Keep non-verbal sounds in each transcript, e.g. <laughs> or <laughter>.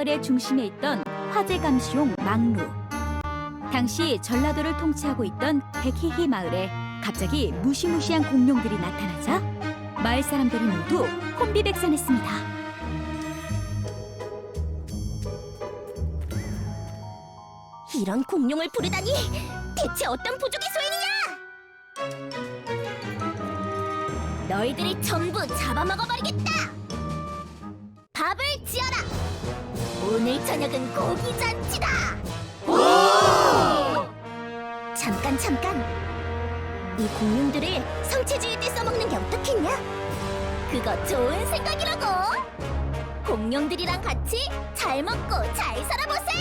마을의 중심에 있던 화재감시용 망루. 당시 전라도를 통치하고 있던 백희희 마을에 갑자기 무시무시한 공룡들이 나타나자 마을 사람들이 모두 혼비백산했습니다. 이런 공룡을 부르다니 대체 어떤 부족의 소인이냐? 너희들이 전부 잡아먹어버리겠다. 밥을 지어라. 오늘 저녁은 고기 잔치다. 잠깐 잠깐. 이 공룡들을 성체주의 때 써먹는 게 어떻겠냐? 그거 좋은 생각이라고. 공룡들이랑 같이 잘 먹고 잘 살아보세.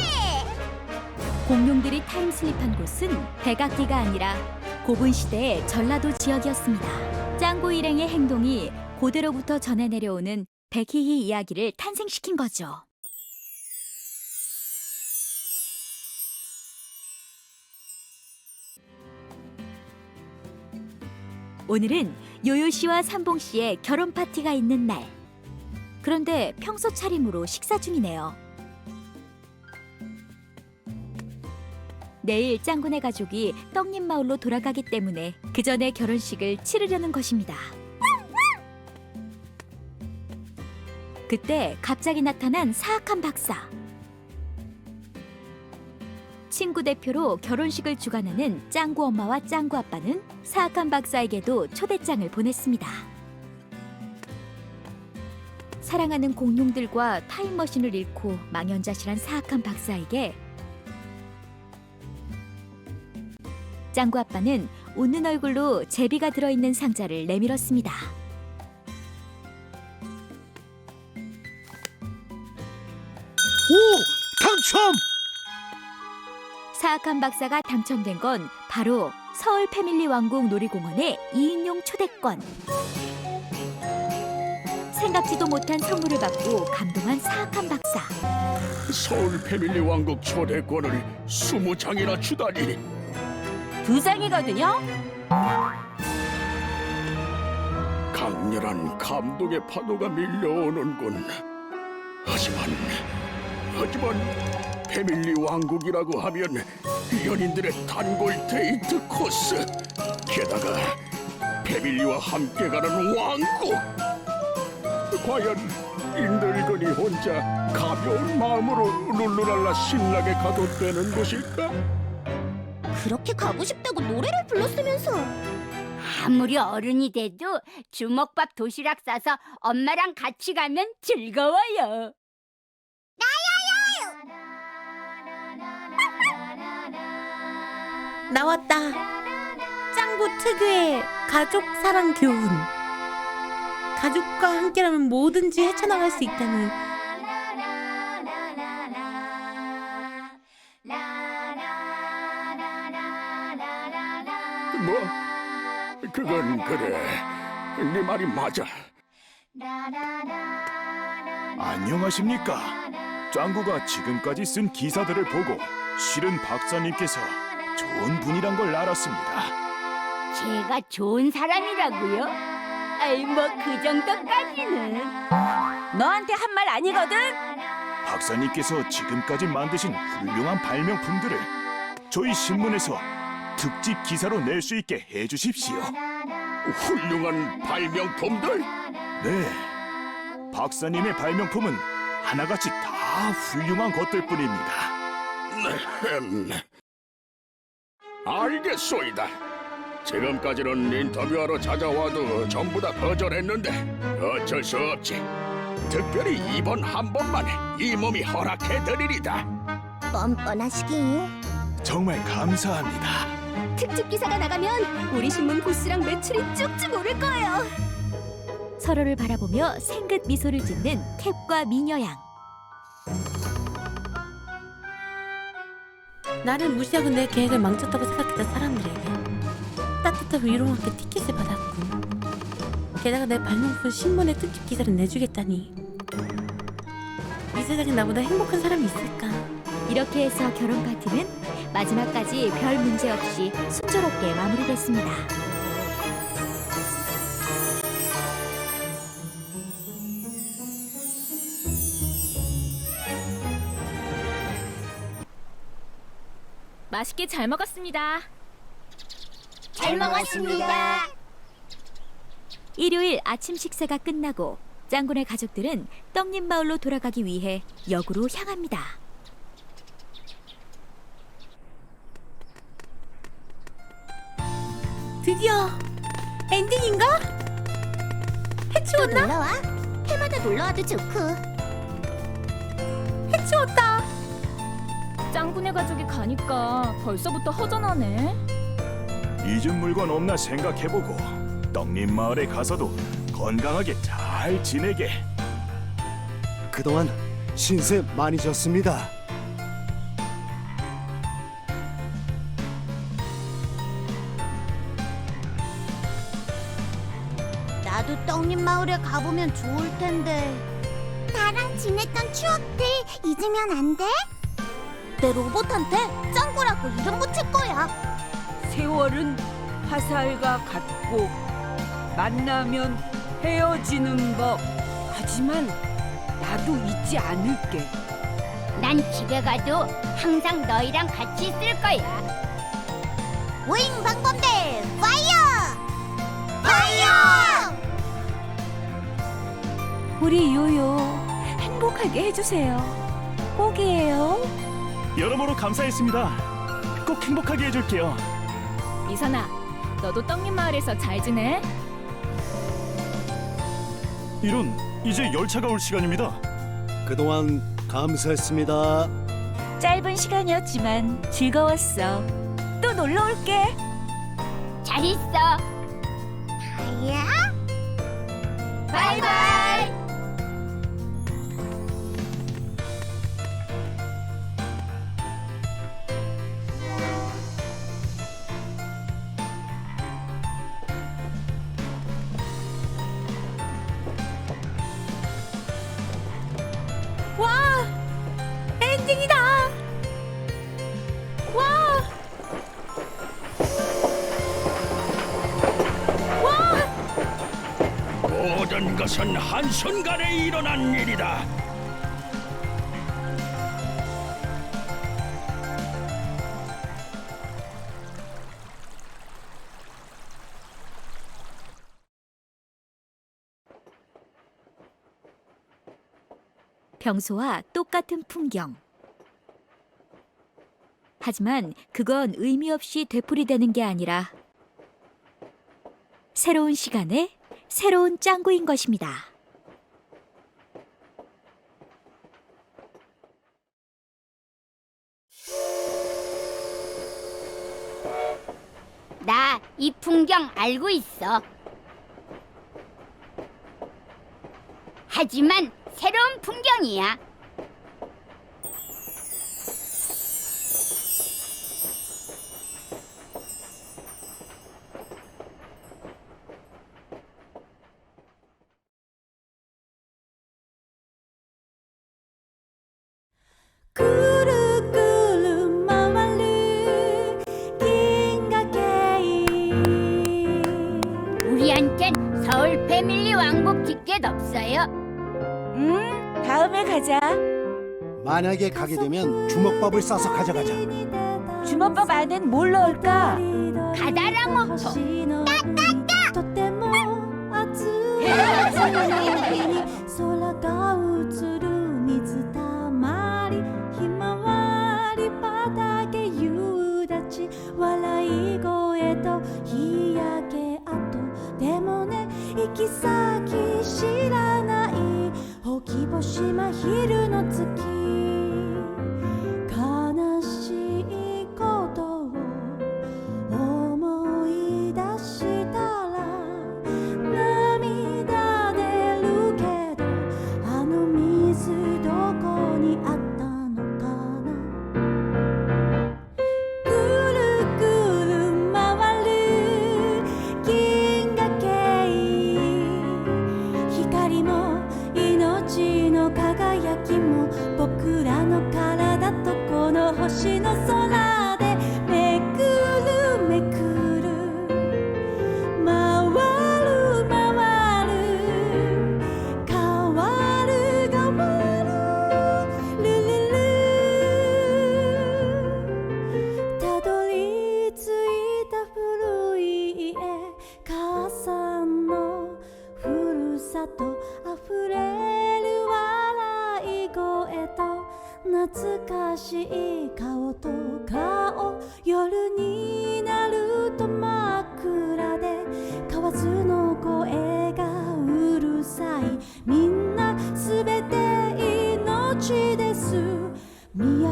공룡들이 타임슬립한 곳은 백악기가 아니라 고분 시대의 전라도 지역이었습니다. 짱구 일행의 행동이 고대로부터 전해 내려오는 백희희 이야기를 탄생시킨 거죠. 오늘은 요요 씨와 삼봉 씨의 결혼 파티가 있는 날. 그런데 평소 차림으로 식사 중이네요. 내일 짱구네 가족이 떡잎 마을로 돌아가기 때문에 그 전에 결혼식을 치르려는 것입니다. 그때 갑자기 나타난 사악한 박사. 친구 대표로 결혼식을 주관하는 짱구 엄마와 짱구 아빠는 사악한 박사에게도 초대장을 보냈습니다. 사랑하는 공룡들과 타임머신을 잃고 망연자실한 사악한 박사에게 짱구 아빠는 웃는 얼굴로 제비가 들어있는 상자를 내밀었습니다. 오! 당첨! 사악한 박사가 당첨된 건 바로 서울 패밀리 왕국 놀이공원의 2인용 초대권. 생각지도 못한 선물을 받고 감동한 사악한 박사. 서울 패밀리 왕국 초대권을 20장이나 주다니 두 장이거든요. 강렬한 감동의 파도가 밀려오는군 하지만 하지만 패밀리 왕국이라고 하면 연인들의 단골 데이트 코스 게다가 패밀리와 함께 가는 왕국 과연 이 늙은이 혼자 가벼운 마음으로 룰루랄라 신나게 가도 되는 곳일까? 그렇게 가고 싶다고 노래를 불렀으면서 아무리 어른이 돼도 주먹밥 도시락 싸서 엄마랑 같이 가면 즐거워요. 나왔다. 짱구 특유의 가족 사랑 교훈. 가족과 함께라면 뭐든지 헤쳐나갈 수 있다는 뭐 그건 그래 네 말이 맞아 안녕하십니까. 짱구가 지금까지 쓴 기사들을 보고 실은 박사님께서 좋은 분이란 걸 알았습니다. 제가 좋은 사람이라고요? 아이 뭐 그 정도까지는. 너한테 한 말 아니거든. 박사님께서 지금까지 만드신 훌륭한 발명품들을 저희 신문에서 특집 기사로 낼 수 있게 해주십시오. 훌륭한 발명품들 네. 박사님의 발명품은 하나같이 다 훌륭한 것들 뿐입니다. 음, 알겠소이다 지금까지는 인터뷰하러 찾아와도 전부 다 거절했는데 어쩔 수 없지 특별히 이번 한 번만에 이 몸이 허락해드리리다 뻔뻔하시기. 정말 감사합니다. 특집 기사가 나가면 우리 신문 부스랑 매출이 쭉쭉 오를 거예요. 서로를 바라보며 생긋 미소를 짓는 캡과 미녀양. 나를 무시하고 내 계획을 망쳤다고 생각했던 사람들에게 따뜻한 위로와 함께 티켓을 받았고 게다가 내 발명품 신문에 특집 기사를 내주겠다니 이 세상에 나보다 행복한 사람이 있을까 이렇게 해서 결혼 파티는 마지막까지 별 문제 없이 순조롭게 마무리됐습니다. 맛있게 잘 먹었습니다. 잘 먹었습니다. 일요일 아침 식사가 끝나고 짱군의 가족들은 떡잎 마을로 돌아가기 위해 역으로 향합니다. 드디어 엔딩인가? 해치웠나? 놀러와. 해마다 놀러와도 좋고. 해치웠다. 짱군의 가족이 가니까 벌써부터 허전하네. 잊은 물건 없나 생각해보고 떡잎 마을에 가서도 건강하게 잘 지내게. 그동안 신세 많이 졌습니다. 나도 떡잎 마을에 가보면 좋을 텐데. 나랑 지냈던 추억들 잊으면 안 돼? 내 로봇한테 짱구라고 이름 붙일 거야. 세월은 화살과 같고 만나면 헤어지는 법. 하지만 나도 잊지 않을게. 난 집에 가도 항상 너희랑 같이 있을 거야. 윙 방범대 파이어! 파이어! 우리 요요 행복하게 해주세요. 꼭이에요. 여러모로 감사했습니다. 꼭 행복하게 해줄게요. 미선아, 너도 떡잎 마을에서 잘 지내? 이런 이제 열차가 올 시간입니다. 그동안 감사했습니다. 짧은 시간이었지만 즐거웠어. 또 놀러 올게. 잘 있어. 파이어? 바이바이. 모든 것은 한순간에 일어난 일이다. 평소와 똑같은 풍경. 하지만 그건 의미 없이 되풀이되는 게 아니라 새로운 시간에 새로운 짱구인 것입니다. 나 이 풍경 알고 있어. 하지만 새로운 풍경이야. 상관없어요. 음, 다음에 가자. 만약에 가게 되면 주먹밥을 싸서 가져가자. 주먹밥 안엔 뭘 넣을까? 가다라 먹고. 따따따! <laughs> <laughs> き先知らない。ほきぼしまひるの月。も僕らの体とこの星の空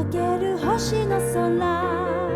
ける星の空。